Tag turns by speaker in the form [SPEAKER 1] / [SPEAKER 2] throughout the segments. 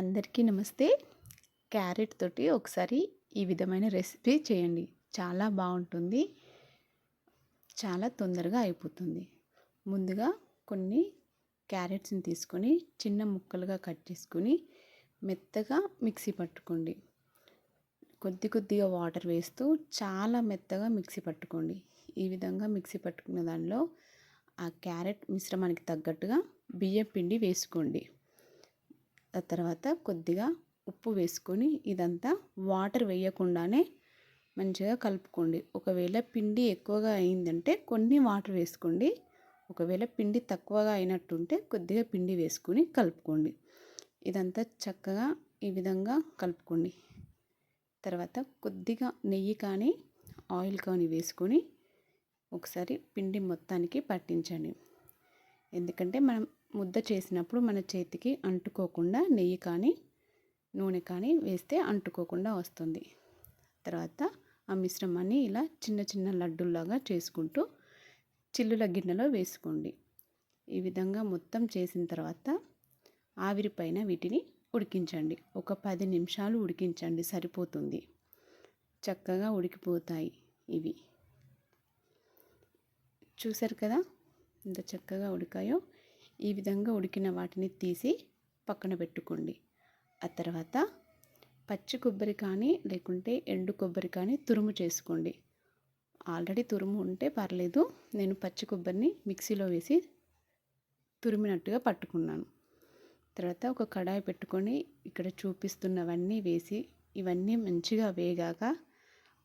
[SPEAKER 1] అందరికీ నమస్తే. క్యారెట్ తోటి ఒకసారి ఈ విధమైన రెసిపీ చేయండి. చాలా బాగుంటుంది. చాలా తొందరగా అయిపోతుంది. ముందుగా కొన్ని క్యారెట్స్ని తీసుకొని చిన్న ముక్కలుగా కట్ చేసుకొని మెత్తగా మిక్సీ పట్టుకోండి. కొద్ది కొద్దిగా వాటర్ వేస్తూ చాలా మెత్తగా మిక్సీ పట్టుకోండి. ఈ విధంగా మిక్సీ పట్టుకున్న దానిలో ఆ క్యారెట్ మిశ్రమానికి తగ్గట్టుగా బియ్యం పిండి వేసుకోండి. తర్వాత కొద్దిగా ఉప్పు వేసుకొని ఇదంతా వాటర్ వేయకుండానే మంచిగా కలుపుకోండి. ఒకవేళ పిండి ఎక్కువగా అయిందంటే కొన్ని వాటర్ వేసుకోండి. ఒకవేళ పిండి తక్కువగా అయినట్టుంటే కొద్దిగా పిండి వేసుకొని కలుపుకోండి. ఇదంతా చక్కగా ఈ విధంగా కలుపుకోండి. తర్వాత కొద్దిగా నెయ్యి కానీ ఆయిల్ కానీ వేసుకొని ఒకసారి పిండి మొత్తానికి పట్టించండి. ఎందుకంటే మనం ముద్ద చేసినప్పుడు మన చేతికి అంటుకోకుండా నెయ్యి కానీ నూనె కానీ వేస్తే అంటుకోకుండా వస్తుంది. తర్వాత ఆ మిశ్రమాన్ని ఇలా చిన్న చిన్న లడ్డుల్లాగా చేసుకుంటూ చిల్లుల గిన్నెలో వేసుకోండి. ఈ విధంగా మొత్తం చేసిన తర్వాత ఆవిరి పైన వీటిని ఉడికించండి. ఒక పది నిమిషాలు ఉడికించండి సరిపోతుంది. చక్కగా ఉడికిపోతాయి ఇవి. చూసారు కదా ఎంత చక్కగా ఉడికాయో? ఈ విధంగా ఉడికిన వాటిని తీసి పక్కన పెట్టుకోండి. ఆ తర్వాత పచ్చి కొబ్బరి కానీ లేకుంటే ఎండు కొబ్బరి కానీ తురుము చేసుకోండి. ఆల్రెడీ తురుము ఉంటే పర్లేదు నేను పచ్చి కొబ్బరిని మిక్సీలో వేసి తురిమినట్టుగా పట్టుకున్నాను. తర్వాత ఒక కడాయి పెట్టుకొని ఇక్కడ చూపిస్తున్నవన్నీ వేసి ఇవన్నీ మంచిగా వేగాక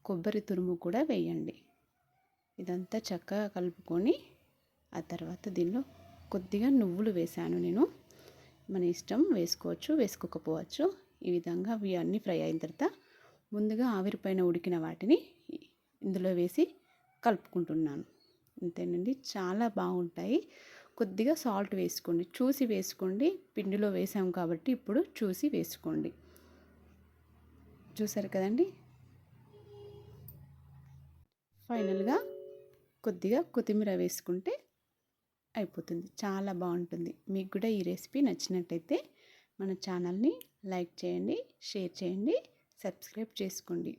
[SPEAKER 1] కొబ్బరి తురుము కూడా వేయండి. ఇదంతా చక్కగా కలుపుకొని ఆ తర్వాత దీనిలో కొద్దిగా నువ్వులు వేసాను నేను. మన ఇష్టం వేసుకోవచ్చు వేసుకోకపోవచ్చు. ఈ విధంగా అవి అన్నీ ఫ్రై అయిన తర్వాత ముందుగా ఆవిరిపైన ఉడికిన వాటిని ఇందులో వేసి కలుపుకుంటున్నాను. అంతేనండి. చాలా బాగుంటాయి. కొద్దిగా సాల్ట్ వేసుకోండి. చూసి వేసుకోండి. పిండిలో వేసాం కాబట్టి ఇప్పుడు చూసి వేసుకోండి. చూసారు కదండి? ఫైనల్గా కొద్దిగా కొత్తిమీర వేసుకుంటే అయిపోతుంది. చాలా బాగుంటుంది. మీకు కూడా ఈ రెసిపీ నచ్చినట్టయితే మన ఛానల్ని లైక్ చేయండి షేర్ చేయండి సబ్స్క్రైబ్ చేసుకోండి.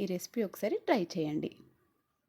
[SPEAKER 1] ఈ రెసిపీ ఒకసారి ట్రై చేయండి.